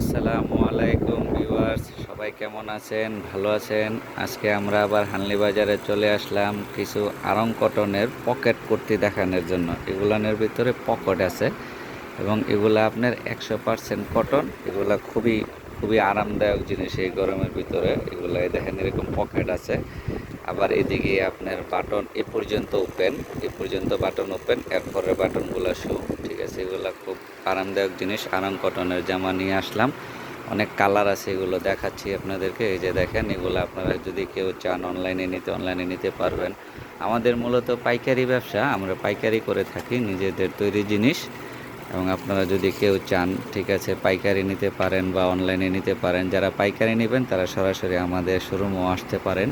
আসসালামু আলাইকুম ভিউয়ার্স, সবাই কেমন আছেন? ভালো আছেন? আজকে আমরা আবার হানলি বাজারে চলে আসলাম কিছু আরং কটনের পকেট কুর্তি দেখানোর জন্য। এগুলানের ভিতরে পকেট আছে এবং এগুলা আপনার একশো পার্সেন্ট কটন। এগুলা খুবই খুবই আরামদায়ক জিনিস এই গরমের ভিতরে। এগুলা দেখেন এরকম পকেট আছে। আবার এদিকে আপনার বাটন এ পর্যন্ত ওপেন এ পর্যন্ত বাটন ওপেন এরপরে বাটনগুলো শু ঠিক আছে? এগুলো খুব আরামদায়ক জিনিস, আরাম কটনের জামা নিয়ে আসলাম। অনেক কালার আছে এগুলো দেখাচ্ছি আপনাদেরকে। এই যে দেখেন, এগুলো আপনারা যদি কেউ চান অনলাইনে নিতে অনলাইনে নিতে পারবেন। আমাদের মূলত পাইকারি ব্যবসা, আমরা পাইকারি করে থাকি নিজেদের তৈরি জিনিস। এবং আপনারা যদি কেউ চান, ঠিক আছে, পাইকারি নিতে পারেন বা অনলাইনে নিতে পারেন, যারা পাইকারি নেবেন তারা সরাসরি আমাদের শোরুমও আসতে পারেন।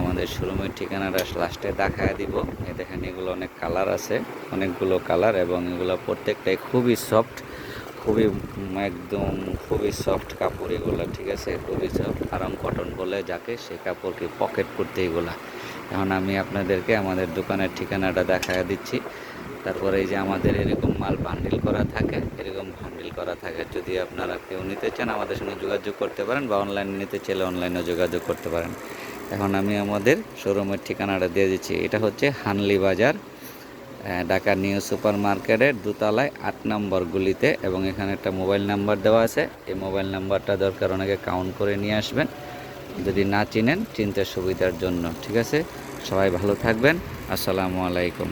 আমাদের শোরুমের ঠিকানাটা লাস্টে দেখায় দিব। এই দেখেন, এগুলো অনেক কালার আছে, অনেকগুলো কালার এবং এগুলো প্রত্যেকটাই খুবই সফট, খুবই একদম খুবই সফট কাপড় এগুলো, ঠিক আছে? খুবই সফট। আরাম কটন বলে যাকে, সে কাপড়কে পকেট করতে এগুলা। এখন আমি আপনাদেরকে আমাদের দোকানের ঠিকানাটা দেখায় দিচ্ছি। তারপরে এই যে আমাদের এরকম মাল বান্ডিল করা থাকে, এরকম বান্ডিল করা থাকে। যদি আপনারা কেউ নিতে চান, আমাদের সঙ্গে যোগাযোগ করতে পারেন বা অনলাইনে নিতে চাইলে অনলাইনে যোগাযোগ করতে পারেন। এখন আমি আমাদের শোরুমের ঠিকানাটা দিয়ে দিচ্ছি। এটা হচ্ছে হানলি বাজার ঢাকা নিউ সুপার মার্কেটের দোতলায় আট নম্বর গুলিতে এবং এখানে একটা মোবাইল নাম্বার দেওয়া আছে। এই মোবাইল নাম্বারটা দরকার অনেকে কাউন্ট করে নিয়ে আসবেন। যদি না চিনেন, চিনতে সুবিধার জন্য, ঠিক আছে? সবাই ভালো থাকবেন। আসসালামু আলাইকুম।